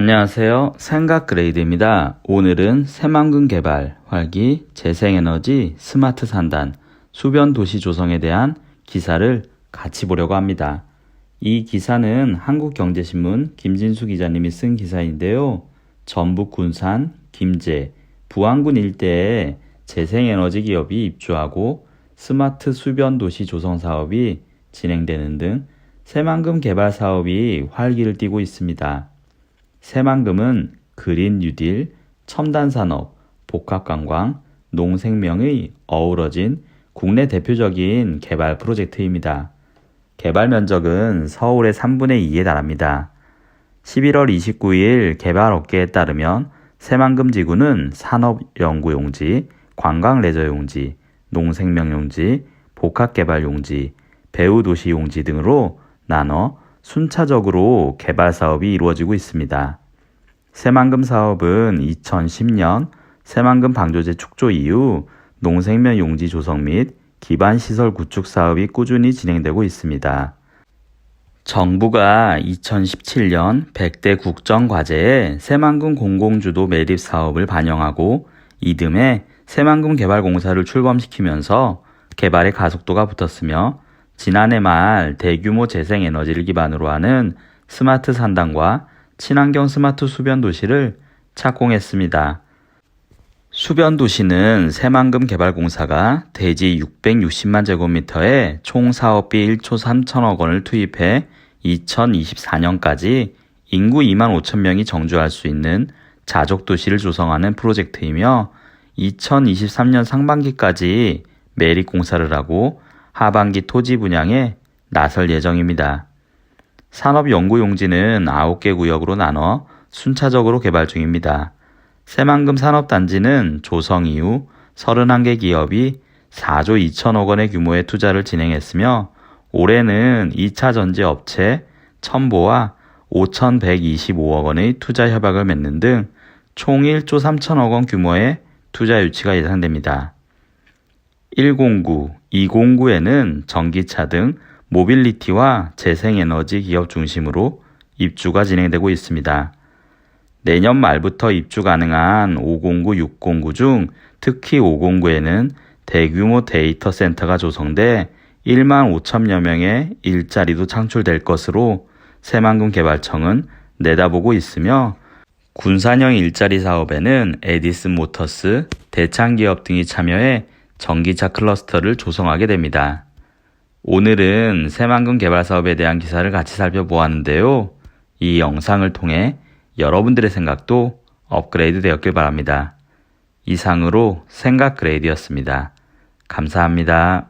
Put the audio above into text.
안녕하세요. 생각 그레이드입니다. 오늘은 새만금 개발, 활기, 재생에너지, 스마트 산단, 수변 도시 조성에 대한 기사를 같이 보려고 합니다. 이 기사는 한국경제신문 김진수 기자님이 쓴 기사인데요. 전북 군산, 김제, 부안군 일대에 재생에너지 기업이 입주하고 스마트 수변 도시 조성 사업이 진행되는 등 새만금 개발 사업이 활기를 띠고 있습니다. 새만금은 그린 뉴딜, 첨단 산업, 복합 관광, 농생명의 어우러진 국내 대표적인 개발 프로젝트입니다. 개발 면적은 서울의 3분의 2에 달합니다. 11월 29일 개발 업계에 따르면 새만금 지구는 산업연구용지, 관광레저용지, 농생명용지, 복합개발용지, 배후도시용지 등으로 나눠 순차적으로 개발 사업이 이루어지고 있습니다. 새만금 사업은 2010년 새만금 방조제 축조 이후 농생명 용지 조성 및 기반 시설 구축 사업이 꾸준히 진행되고 있습니다. 정부가 2017년 100대 국정과제에 새만금 공공주도 매립 사업을 반영하고 이듬해 새만금 개발공사를 출범시키면서 개발의 가속도가 붙었으며 지난해 말 대규모 재생에너지를 기반으로 하는 스마트 산단과 친환경 스마트 수변 도시를 착공했습니다. 수변 도시는 새만금 개발공사가 대지 660만 제곱미터에 총 사업비 1초 3천억 원을 투입해 2024년까지 인구 2만 5천 명이 정주할 수 있는 자족 도시를 조성하는 프로젝트이며 2023년 상반기까지 매립 공사를 하고 하반기 토지 분양에 나설 예정입니다. 산업연구용지는 9개 구역으로 나눠 순차적으로 개발 중입니다. 새만금 산업단지는 조성 이후 31개 기업이 4조 2천억 원의 규모의 투자를 진행했으며 올해는 2차 전지 업체 첨보와 5,125억 원의 투자 협약을 맺는 등 총 1조 3천억 원 규모의 투자 유치가 예상됩니다. 109, 209에는 전기차 등 모빌리티와 재생에너지 기업 중심으로 입주가 진행되고 있습니다. 내년 말부터 입주 가능한 509, 609 중 특히 509에는 대규모 데이터 센터가 조성돼 1만 5천여 명의 일자리도 창출될 것으로 새만금 개발청은 내다보고 있으며 군산형 일자리 사업에는 에디슨 모터스, 대창기업 등이 참여해 전기차 클러스터를 조성하게 됩니다. 오늘은 새만금 개발 사업에 대한 기사를 같이 살펴보았는데요. 이 영상을 통해 여러분들의 생각도 업그레이드 되었길 바랍니다. 이상으로 생각 그레이드였습니다. 감사합니다.